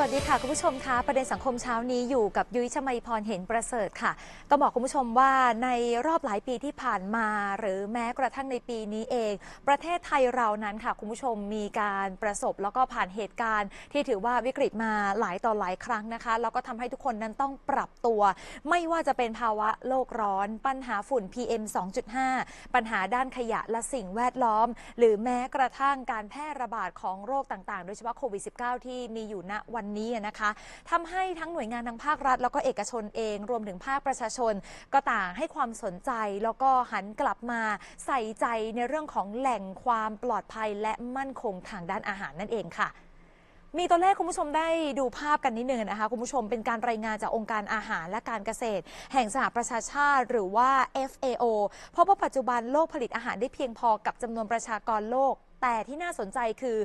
วัสดีค่ะ คุณผู้ชมคะประเด็นสังคมเช้านี้อยู่กับยุ้ยชมัยพรเห็นประเสริฐค่ะ ต้องบอกคุณผู้ชมว่าในรอบหลายปีที่ผ่านมา หรือแม้กระทั่งในปีนี้เอง ประเทศไทยเรานั้นค่ะ คุณผู้ชมมีการประสบแล้วก็ผ่านเหตุการณ์ ที่ถือว่าวิกฤตมาหลายต่อหลายครั้งนะคะ แล้วก็ทำให้ทุกคนนั้นต้องปรับตัว ไม่ว่าจะเป็นภาวะโลกร้อน ปัญหาฝุ่น PM 2.5 ปัญหาด้านขยะและสิ่งแวดล้อม หรือแม้กระทั่งการแพร่ระบาดของโรคต่างๆ โดยเฉพาะโควิด -19 ที่มีอยู่ณวันนี้นะคะทำให้ทั้งหน่วยงานทางภาครัฐ แล้วก็เอกชนเอง รวมถึงภาคประชาชน ก็ต่างให้ความสนใจแล้วก็หันกลับมาใส่ใจในเรื่องของแหล่งความปลอดภัยและมั่นคงทางด้านอาหารนั่นเองค่ะมีตัวเลขคุณผู้ชมได้ดูภาพกันนิดนึงนะคะ คุณผู้ชมเป็นการรายงานจากองค์การอาหารและการเกษตร แห่งสหประชาชาติหรือว่า FAO เพราะว่าปัจจุบันโลกผลิตอาหารได้เพียงพอกับจำนวนประชากรโลก แต่ที่น่าสนใจคือ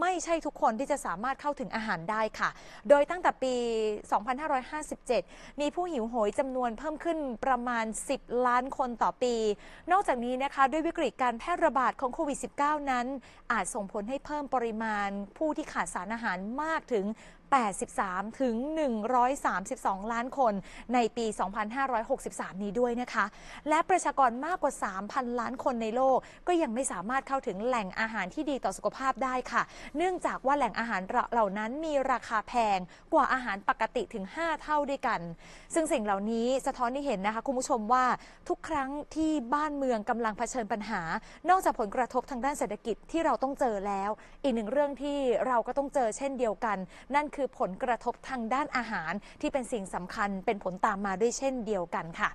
ไม่ใช่ทุกคนที่จะสามารถเข้าถึงอาหารได้ค่ะ โดยตั้งแต่ปี 2557 มีผู้หิวโหยจำนวนเพิ่มขึ้นประมาณ 10 ล้านคนต่อปี นอกจากนี้นะคะ ด้วยวิกฤตการแพร่ระบาดของโควิด -19 นั้น อาจส่งผลให้เพิ่มปริมาณผู้ที่ขาดสารอาหารมากถึง 83 ถึง 132 ล้านคนในปี 2563 นี้ด้วยนะคะ และประชากรมากกว่า 3,000 ล้านคนในโลก ก็ยังไม่สามารถเข้าถึงแหล่งอาหารที่ดีต่อสุขภาพได้ค่ะ เนื่องจากว่าแหล่งอาหารเหล่านั้นมีราคาแพงกว่าอาหารปกติถึง 5 เท่าด้วยกัน ซึ่งสิ่งเหล่านี้สะท้อนให้เห็นนะคะคุณผู้ชมว่าทุกครั้งที่บ้านเมืองกำลังเผชิญปัญหา นอกจากผลกระทบทางด้านเศรษฐกิจที่เราต้องเจอแล้ว อีกหนึ่งเรื่องที่เราก็ต้องเจอเช่นเดียวกัน นั่นคือผลกระทบทางด้านอาหารที่เป็นสิ่งสำคัญเป็นผลตามมาด้วยเช่นเดียวกันค่ะ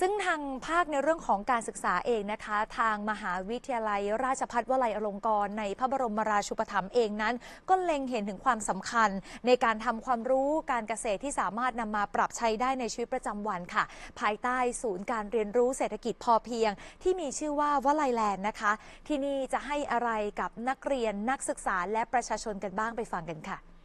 ซึ่งทางภาคในเรื่องของการศึกษาเองนะคะ ทางมหาวิทยาลัย ราชภัฏวลัยอลงกรณ์ในพระบรมราชูปถัมภ์เองนั้น ก็เล็งเห็นถึงความสำคัญ ในการทำความรู้การเกษตรที่สามารถนำมาปรับใช้ได้ในชีวิตประจำวันค่ะ ภายใต้ศูนย์การเรียนรู้เศรษฐกิจพอเพียง ที่มีชื่อว่าวลัยแลนด์นะคะ ที่นี่จะให้อะไรกับนักเรียนนักศึกษาและประชาชนกันบ้างไปฟังกันค่ะ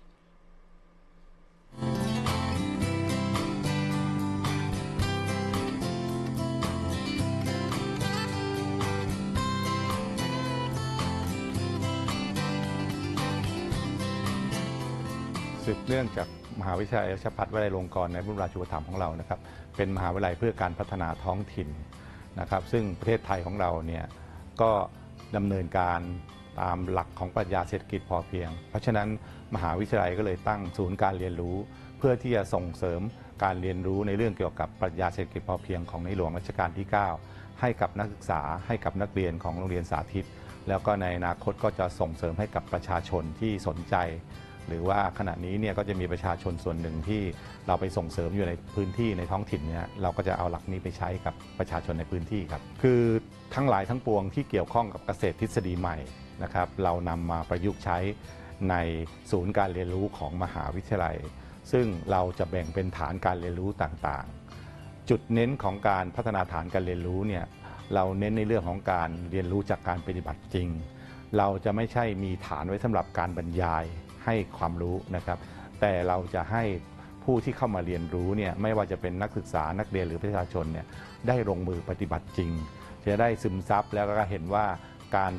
สืบเนื่องจากมหาวิทยาลัยราชภัฏวลัยลงกรณ์ในระบรมราชูปถัมภ์ของเรานะครับเป็นมหาวิทยาลัยเพื่อการพัฒนาท้องถิ่นนะครับซึ่งประเทศไทยของเราเนี่ยก็ดำเนินการตามหลักของปรัชญาเศรษฐกิจพอเพียง เพราะฉะนั้นมหาวิทยาลัยก็เลยตั้งศูนย์การเรียนรู้ เพื่อที่จะส่งเสริมการเรียนรู้ในเรื่องเกี่ยวกับปรัชญาเศรษฐกิจพอเพียงของในหลวงรัชกาลที่ 9 ให้กับนักศึกษาให้กับนักเรียนของโรงเรียนสาธิต แล้วก็ในอนาคตก็จะส่งเสริมให้กับประชาชนที่สนใจ หรือว่าขณะนี้เนี่ยก็จะมีประชาชนส่วนหนึ่งที่เราไปส่งเสริมอยู่ในพื้นที่ในท้องถิ่นเนี่ยเราก็จะเอาหลักนี้ไปใช้กับประชาชนในพื้นที่ครับ คือทั้งหลายทั้งปวงที่เกี่ยวข้องกับเกษตรทฤษฎีใหม่นะครับ เรานำมาประยุกต์ใช้ในศูนย์การเรียนรู้ของมหาวิทยาลัย ซึ่งเราจะแบ่งเป็นฐานการเรียนรู้ต่างๆ จุดเน้นของการพัฒนาฐานการเรียนรู้เนี่ยเราเน้นในเรื่องของการเรียนรู้จากการปฏิบัติจริง เราจะไม่ใช่มีฐานไว้สำหรับการบรรยาย ให้ความรู้นะครับ แต่เราจะให้ผู้ที่เข้ามาเรียนรู้เนี่ยไม่ว่าจะเป็นนักศึกษานักเรียนหรือประชาชนเนี่ยได้ลงมือปฏิบัติจริง จะได้ซึมซับแล้วก็เห็นว่าการ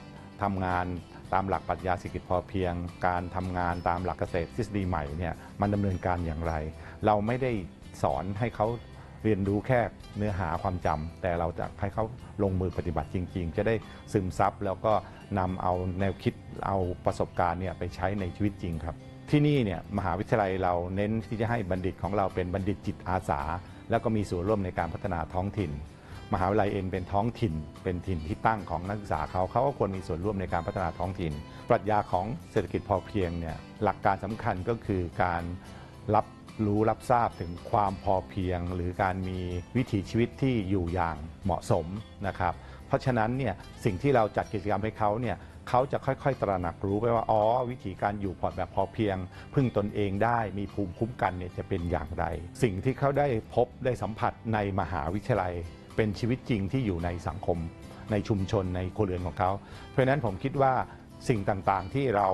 ทำงานตามหลักปรัชญาเศรษฐกิจพอเพียง การทำงานตามหลักเกษตรทฤษฎีใหม่เนี่ยมันดำเนินการอย่างไร เราไม่ได้สอนให้เขา เรียนรู้แค่เนื้อหาความจำแต่เราจะให้เขาลงมือปฏิบัติจริง ๆ จะได้ซึมซับแล้วก็นำเอาแนวคิดเอาประสบการณ์เนี่ยไปใช้ในชีวิตจริงครับ ที่นี่เนี่ยมหาวิทยาลัยเราเน้นที่จะให้บัณฑิตของเราเป็นบัณฑิตจิตอาสา แล้วก็มีส่วนร่วมในการพัฒนาท้องถิ่น มหาวิทยาลัยเองเป็นท้องถิ่น เป็นถิ่นที่ตั้งของนักศึกษาเขาเขาก็ควรมีส่วนร่วมในการพัฒนาท้องถิ่น ปรัชญาของเศรษฐกิจพอเพียงเนี่ยหลักการสำคัญก็คือการรับ รู้รับทราบถึงความพอเพียง หรือการมีวิถีชีวิตที่อยู่อย่างเหมาะสมนะครับ เพราะฉะนั้นเนี่ยสิ่งที่เราจัดกิจกรรมให้เขาเนี่ยเขาจะค่อยๆ ตระหนักรู้ไปว่าอ๋อวิธีการอยู่พอแบบพอเพียง พึ่งตนเองได้มีภูมิคุ้มกันเนี่ยจะเป็นอย่างไร สิ่งที่เขาได้พบได้สัมผัสในมหาวิทยาลัย เป็นชีวิตจริงที่อยู่ในสังคม ในชุมชนในครัวเรือนของเขา เพราะฉะนั้นผมคิดว่าสิ่งต่างๆที่เรา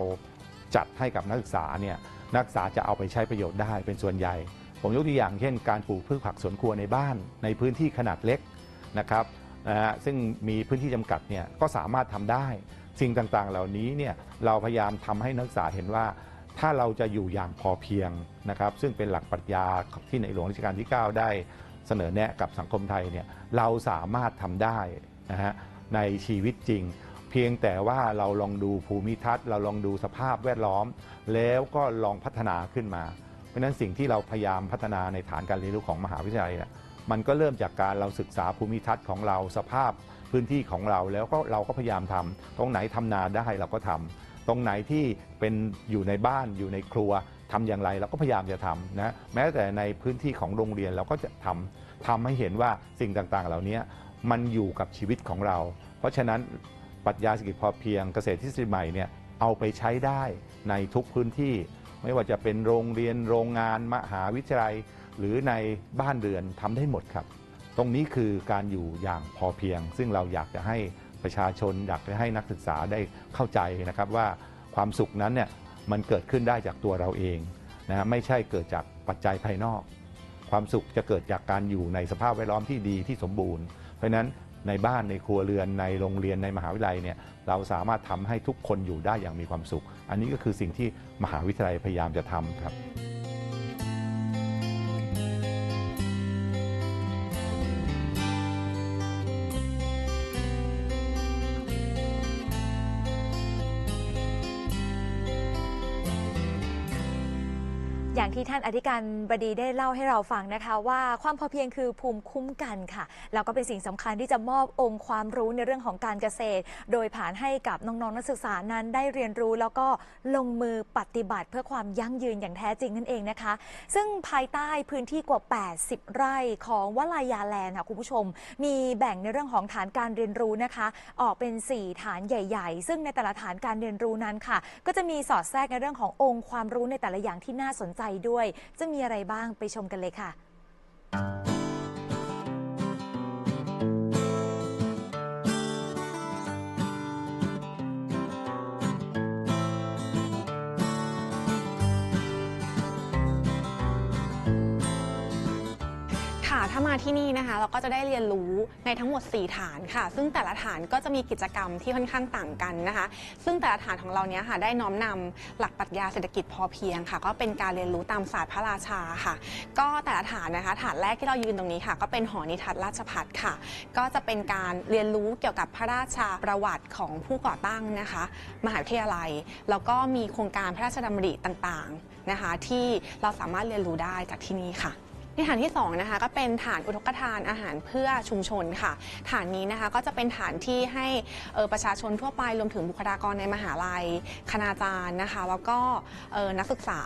จัดให้กับนักศึกษาเนี่ย นักศึกษาจะเอาไปใช้ประโยชน์ได้เป็นส่วนใหญ่ ผมยกตัวอย่างเช่น การปลูกพืชผักสวนครัวในบ้าน ในพื้นที่ขนาดเล็กนะครับนะฮะซึ่งมีพื้นที่จำกัดเนี่ยก็สามารถทำได้ สิ่งต่างๆ เหล่านี้เนี่ยเราพยายามทำให้นักศึกษาเห็นว่า ถ้าเราจะอยู่อย่างพอเพียงนะครับ ซึ่งเป็นหลักปรัชญาที่ในหลวงรัชกาลที่ 9 ได้เสนอแนะกับสังคมไทยเนี่ยเราสามารถทำได้นะฮะในชีวิตจริง เพียงแต่ว่าเราลองดูภูมิทัศน์ เราลองดูสภาพแวดล้อม แล้วก็ลองพัฒนาขึ้นมา เพราะนั้นสิ่งที่เราพยายามพัฒนาในฐานการเรียนรู้ของมหาวิทยาลัยเนี่ยมันก็เริ่มจากการเราศึกษาภูมิทัศน์ของเราสภาพพื้นที่ของเราแล้วก็เราก็พยายามทำตรงไหนทำนาได้เราก็ทำตรงไหนที่เป็นอยู่ในบ้านอยู่ในครัวทำอย่างไรเราก็พยายามจะทำนะแม้แต่ในพื้นที่ของโรงเรียนเราก็จะทำทำให้เห็นว่าสิ่งต่างๆ เหล่านี้มันอยู่กับชีวิตของเรา เพราะฉะนั้น ปรัชญาเศรษฐกิจพอเพียงเกษตรทฤษฎีใหม่เนี่ยเอาไปใช้ได้ในทุกพื้นที่ ไม่ว่าจะเป็นโรงเรียนโรงงานมหาวิทยาลัย หรือในบ้านเรือนทำได้หมดครับ ตรงนี้คือการอยู่อย่างพอเพียง ซึ่งเราอยากจะให้ประชาชนอยากจะให้นักศึกษาได้เข้าใจนะครับว่าความสุขนั้นเนี่ยมันเกิดขึ้นได้จากตัวเราเองนะฮะไม่ใช่เกิดจากปัจจัยภายนอก ความสุขจะเกิดจากการอยู่ในสภาพแวดล้อมที่ดีที่สมบูรณ์ เพราะฉะนั้น ในบ้านในครัวเรือนในโรงเรียนในมหาวิทยาลัยเนี่ยเราสามารถทำให้ทุกคนอยู่ได้อย่างมีความสุข อันนี้ก็คือสิ่งที่มหาวิทยาลัยพยายามจะทำครับ ที่ท่านอธิการบดีได้เล่าให้เราฟังนะคะ ว่าความพอเพียงคือภูมิคุ้มกันค่ะแล้วก็เป็นสิ่งสำคัญที่จะมอบองค์ความรู้ในเรื่องของการเกษตร โดยผ่านให้กับน้องๆนักศึกษานั้นได้เรียนรู้ แล้วก็ลงมือปฏิบัติเพื่อความยั่งยืนอย่างแท้จริงนั่นเองนะคะ ซึ่งภายใต้พื้นที่กว่า 80 ไร่ของวลายาแลนด์ค่ะคุณผู้ชม มีแบ่งในเรื่องของฐานการเรียนรู้นะคะ ออกเป็น 4 ฐานใหญ่ ๆ ซึ่งในแต่ละฐานการเรียนรู้นั้นค่ะ ก็จะมีสอดแทรกในเรื่องขององค์ความรู้ในแต่ละอย่างที่น่าสนใจด้วย จะมีอะไรบ้างไปชมกันเลยค่ะ ค่ะ ถ้ามาที่นี่นะคะ เราก็จะได้เรียนรู้ในทั้งหมด 4 ฐานค่ะ ซึ่งแต่ละฐานก็จะมีกิจกรรมที่ค่อนข้างต่างกันนะคะ ซึ่งแต่ละฐานของเราเนี้ยค่ะ ได้น้อมนำหลักปรัชญาเศรษฐกิจพอเพียงค่ะ ก็เป็นการเรียนรู้ตามศาสตร์พระราชาค่ะ ก็แต่ละฐานนะคะ ฐานแรกที่เรายืนตรงนี้ค่ะ ก็เป็นหอนิทัศน์ราชพัฒค่ะ ก็จะเป็นการเรียนรู้เกี่ยวกับพระราชาประวัติของผู้ก่อตั้งนะคะ มหาวิทยาลัย แล้วก็มีโครงการพระราชดำริต่างๆนะคะ ที่เราสามารถเรียนรู้ได้จากที่นี่ค่ะ ในฐานที่2นะคะก็เป็นฐานอุทกทานอาหารเพื่อชุมชนค่ะ ฐานนี้นะคะก็จะเป็นฐานที่ให้ออประชาชนทั่วไปรวมถึงบุคลากรในมหาลัย คณาจารย์นะคะ แล้วก็ออนักศึกษา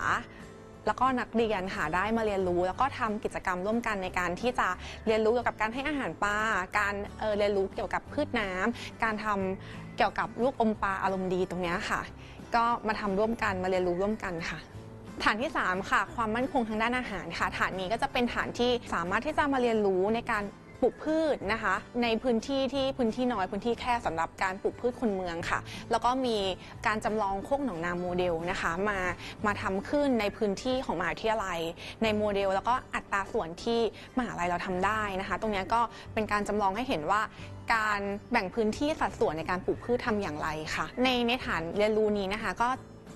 แล้วก็นักเรียนค่ะได้มาเรียนรู้ แล้วก็ทำกิจกรรมร่วมกันในการที่จะเรียนรู้เกี่ยวกับการให้อาหารปลาการเออเรียนรู้เกี่ยวกับพืชน้ำการทำเกี่ยวกับลูกอมปลาอารมณ์ดีตรงนี้ค่ะ ก็มาทำร่วมกันมาเรียนรู้ร่วมกันค่ะ ฐานที่ 3 ค่ะ ความมั่นคงทางด้านอาหารค่ะ ฐานนี้ก็จะเป็นฐานที่สามารถที่จะมาเรียนรู้ในการปลูกพืชนะคะ ในพื้นที่ที่พื้นที่น้อยพื้นที่แค่สำหรับการปลูกพืชคนเมืองค่ะ แล้วก็มีการจำลองโคกหนองนาโมเดลนะคะ มามาทำขึ้นในพื้นที่ของมหาวิทยาลัย ในโมเดล แล้วก็อัตราส่วนที่มหาลัยเราทำได้นะคะ ตรงนี้ก็เป็นการจำลองให้เห็นว่าการแบ่งพื้นที่สัดส่วนในการปลูกพืชทำอย่างไรค่ะ ในในฐานเรียนรู้นี้นะคะ ก็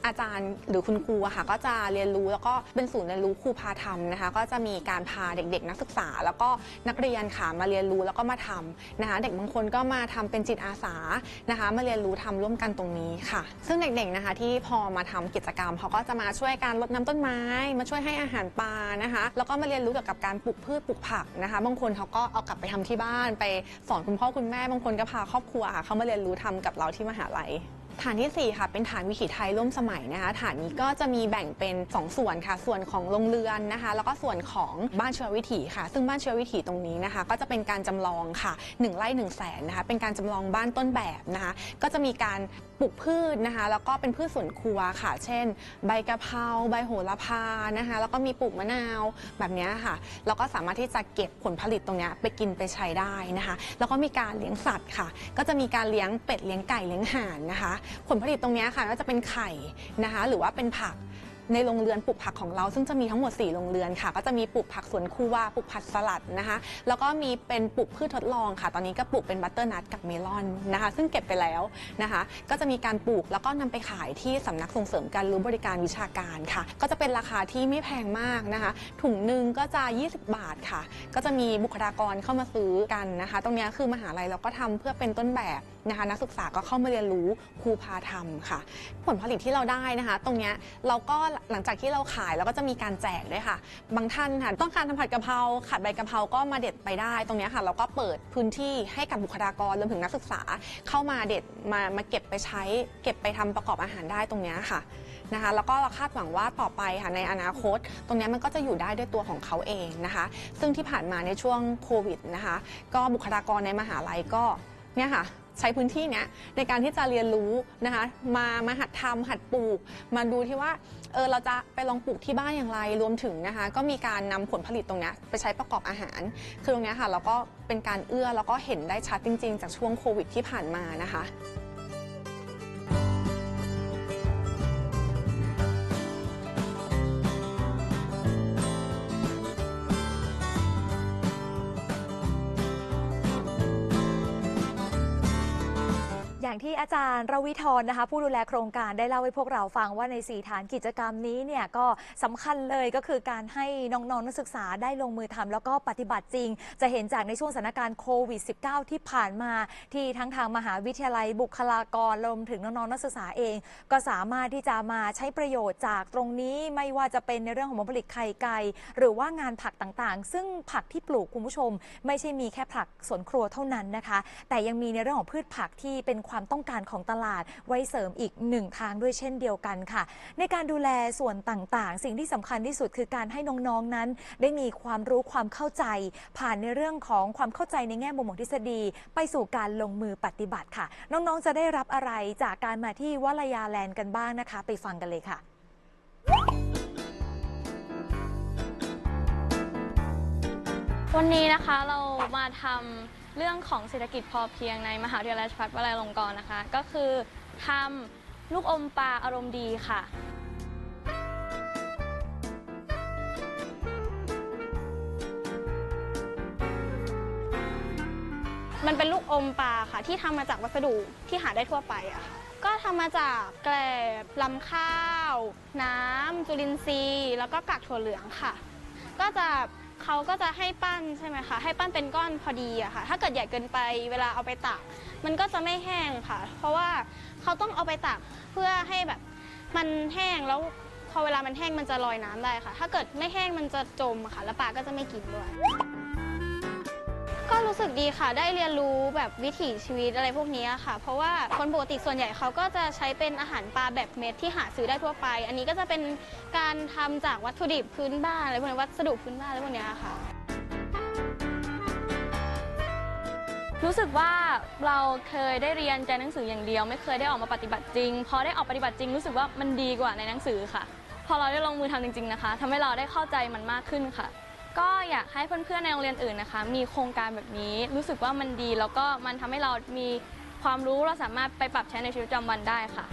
อาจารย์หรือคุณครูอะค่ะก็จะเรียนรู้แล้วก็เป็นศูนย์เรียนรู้ครูพาทำนะคะ ก็จะมีการพาเด็กๆ นักศึกษา แล้วก็นักเรียนค่ะมาเรียนรู้แล้วก็มาทำนะคะ เด็กบางคนก็มาทำเป็นจิตอาสานะคะ มาเรียนรู้ทำร่วมกันตรงนี้ค่ะ ซึ่งเด็กๆนะคะที่พอมาทำกิจกรรมเขาก็จะมาช่วยการรดน้ำต้นไม้ มาช่วยให้อาหารปลานะคะ แล้วก็มาเรียนรู้เกี่ยวกับการปลูกพืชปลูกผักนะคะ บางคนเขาก็เอากลับไปทำที่บ้าน ไปสอนคุณพ่อคุณแม่บางคนก็พาครอบครัวค่ะเขามาเรียนรู้ทำกับเราที่มหาลัย ฐานทีสี่ 4 ค่ะ เป็นฐานวิถีไทยร่วมสมัยนะคะ ฐานนี้ก็จะมีแบ่งเป็น 2 ส่วนค่ะ ส่วนของโรงเรือนนะคะ แล้วก็ส่วนของบ้านเชื้อวิถีค่ะ ซึ่งบ้านเชื้อวิถีตรงนี้นะคะ ก็จะเป็นการจำลองค่ะ1ไร่1แสนนะคะ เป็นการจำลองบ้านต้นแบบนะคะ ก็จะมีการปลูกพืชนะคะ แล้วก็เป็นพืชสวนครัวค่ะ เช่น ใบกะเพรา ใบโหระพานะคะ แล้วก็มีปลูกมะนาวแบบนี้ค่ะ แล้วก็สามารถที่จะเก็บผลผลิตตรงนี้ไปกินไปใช้ได้นะคะ แล้วก็มีการเลี้ยงสัตว์ค่ะ ก็จะมีการเลี้ยงเป็ด เลี้ยงไก่ เลี้ยงห่านนะคะผลผลิตตรงนี้ค่ะก็จะเป็นไข่นะคะ หรือว่าเป็นผัก ในโรงเรือนปลูกผักของเรา ซึ่งจะมีทั้งหมด 4 โรงเรือนค่ะ ก็จะมีปลูกผักสวนครัวปลูกผักสลัดนะคะ แล้วก็มีเป็นปลูกพืชทดลองค่ะ ตอนนี้ก็ปลูกเป็นบัตเตอร์นัทกับเมลอนนะคะ ซึ่งเก็บไปแล้วนะคะ ก็จะมีการปลูกแล้วก็นำไปขายที่สำนักส่งเสริมการรู้บริการวิชาการค่ะ ก็จะเป็นราคาที่ไม่แพงมากนะคะ ถุงหนึ่งก็จะ 20 บาทค่ะ ก็จะมีบุคลากรเข้ามาซื้อกันนะคะ ตรงนี้คือมหาลัยเราก็ทำเพื่อเป็นต้นแบบนะคะ นักศึกษาก็เข้ามาเรียนรู้ครูพาทำค่ะ ผลผลิตที่เราได้นะคะ ตรงนี้เราก็หลังจากที่เราขายเราก็จะมีการแจกด้วยค่ะ บางท่านค่ะต้องการทำผัดกะเพราขาดใบกะเพราก็มาเด็ดไปได้ ตรงนี้ค่ะ เราก็เปิดพื้นที่ให้กับบุคลากรรวมถึงนักศึกษา เข้ามาเด็ดมามาเก็บไปใช้ เก็บไปทำประกอบอาหารได้ตรงนี้ค่ะนะคะแล้วก็เราคาดหวังว่าต่อไปค่ะในอนาคต ตรงนี้มันก็จะอยู่ได้ด้วยตัวของเขาเองนะคะ ซึ่งที่ผ่านมาในช่วงโควิดนะคะ ก็บุคลากรในมหาลัยก็เนี่ยค่ะ ใช้พื้นที่เนี้ยในการที่จะเรียนรู้นะคะ มามาหัดทำหัดปลูก มาดูที่ว่าเออเราจะไปลองปลูกที่บ้านอย่างไรรวมถึงนะคะ ก็มีการนำผลผลิตตรงนี้ไปใช้ประกอบอาหาร คือตรงนี้ค่ะเราก็เป็นการเอื้อแล้วก็เห็นได้ชัดจริง ๆ จากช่วงโควิดที่ผ่านมานะคะ อย่างที่อาจารย์รวิทรนะคะ ผู้ดูแลโครงการได้เล่าให้พวกเราฟังว่าในสีฐานกิจกรรมนี้เนี่ยก็สำคัญเลยก็คือการให้น้องๆนักศึกษาได้ลงมือทำแล้วก็ปฏิบัติจริง จะเห็นจากในช่วงสถานการณ์โควิด -19 ที่ผ่านมา ที่ทั้งทางมหาวิทยาลัยบุคลากรรวมถึงน้องๆนักศึกษาเอง ก็สามารถที่จะมาใช้ประโยชน์จากตรงนี้ไม่ว่าจะเป็นในเรื่องของผลผลิตไข่ไก่หรือว่างานผักต่างๆ ซึ่งผักที่ปลูกคุณผู้ชม ไม่ใช่มีแค่ผักสวนครัวเท่านั้นนะคะ แต่ยังมีในเรื่องของพืชผักที่เป็นความต้องการของตลาดไว้เสริมอีกหนึ่งทางด้วยเช่นเดียวกันค่ะ ในการดูแลส่วนต่างๆ สิ่งที่สำคัญที่สุดคือการให้น้องๆนั้น ได้มีความรู้ความเข้าใจ ผ่านในเรื่องของความเข้าใจในแง่มุมของทฤษฎี ไปสู่การลงมือปฏิบัติค่ะ น้องๆจะได้รับอะไรจากการมาที่วัลยาแลนด์กันบ้างนะคะ ไปฟังกันเลยค่ะวันนี้นะคะเรามาทำ เรื่องของเศรษฐกิจพอเพียงในมหาวิทยาลัยราชภัฏวลัยลงกรณ์นะคะ ก็คือทำลูกอมปลาอารมณ์ดีค่ะ มันเป็นลูกอมปลาค่ะ ที่ทำมาจากวัสดุที่หาได้ทั่วไปอะค่ะก็ทำมาจากแกลบลำข้าว น้ำจุลินทรีย์ แล้วก็กากถั่วเหลืองค่ะ ก็จะ เขาก็จะให้ปั้นใช่ไหมคะ ให้ปั้นเป็นก้อนพอดีอะค่ะ ถ้าเกิดใหญ่เกินไปเวลาเอาไปตาก มันก็จะไม่แห้งค่ะ เพราะว่าเขาต้องเอาไปตากเพื่อให้แบบมันแห้งแล้วพอเวลามันแห้งมันจะลอยน้ำได้ค่ะ ถ้าเกิดไม่แห้งมันจะจมค่ะ แล้วปลาก็จะไม่กินด้วย ก็รู้สึกดีค่ะ ได้เรียนรู้แบบวิถีชีวิตอะไรพวกนี้ค่ะ เพราะว่าคนปกติส่วนใหญ่เขาก็จะใช้เป็นอาหารปลาแบบเม็ดที่หาซื้อได้ทั่วไป อันนี้ก็จะเป็นการทำจากวัตถุดิบพื้นบ้านอะไรพวกนี้วัสดุพื้นบ้านอะไรพวกนี้ค่ะ รู้สึกว่าเราเคยได้เรียนจากหนังสืออย่างเดียว ไม่เคยได้ออกมาปฏิบัติจริง พอได้ออกปฏิบัติจริง รู้สึกว่ามันดีกว่าในหนังสือค่ะ พอเราได้ลงมือทำจริง ๆนะคะทำให้เราได้เข้าใจมันมากขึ้นค่ะ ก็อยากให้เพื่อนๆในโรงเรียนอื่นนะคะ มีโครงการแบบนี้รู้สึกว่ามันดี แล้วก็มันทำให้เรามีความรู้เราสามารถไปปรับใช้ในชีวิตประจำวันได้ค่ะ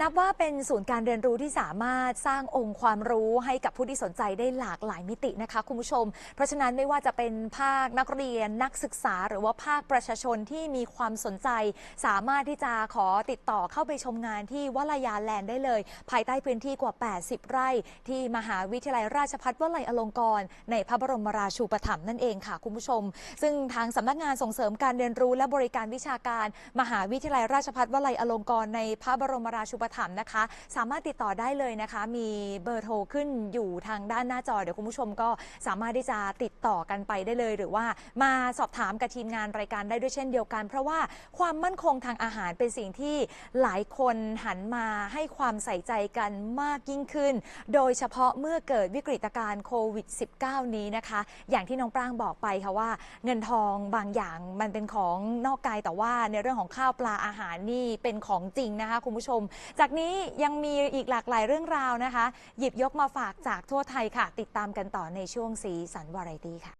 นับว่าเป็นศูนย์การเรียนรู้ที่สามารถสร้างองค์ความรู้ให้กับผู้ที่สนใจได้หลากหลายมิตินะคะคุณผู้ชม เพราะฉะนั้นไม่ว่าจะเป็นภาคนักเรียนนักศึกษา หรือว่าภาคประชาชนที่มีความสนใจ สามารถที่จะขอติดต่อเข้าไปชมงานที่วลายาแลนด์ได้เลย ภายใต้พื้นที่กว่า 80 ไร่ ที่มหาวิทยาลัยราชภัฏวลัยอลงกรณ์ในพระบรมราชูปถัมภ์นั่นเองค่ะคุณผู้ชม ซึ่งทางสำนักงานส่งเสริมการเรียนรู้และบริการวิชาการ มหาวิทยาลัยราชภัฏวลัยอลงกรณ์ในพระบรมราชูปถัมนะคะ สามารถติดต่อได้เลยนะคะ มีเบอร์โทรขึ้นอยู่ทางด้านหน้าจอ เดี๋ยวคุณผู้ชมก็สามารถที่จะติดต่อกันไปได้เลย หรือว่ามาสอบถามกับทีมงานรายการได้ด้วยเช่นเดียวกัน เพราะว่าความมั่นคงทางอาหารเป็นสิ่งที่หลายคนหันมาให้ความใส่ใจกันมากยิ่งขึ้น โดยเฉพาะเมื่อเกิดวิกฤตการณ์โควิด -19 นี้นะคะ อย่างที่น้องปรางบอกไปค่ะว่า เงินทองบางอย่างมันเป็นของนอกกายแต่ว่าในเรื่องของข้าวปลาอาหารนี่เป็นของจริงนะคะคุณผู้ชมจากนี้ยังมีอีกหลากหลายเรื่องราวนะคะ หยิบยกมาฝากจากทั่วไทยค่ะ ติดตามกันต่อในช่วงสีสันวาไรตี้ค่ะ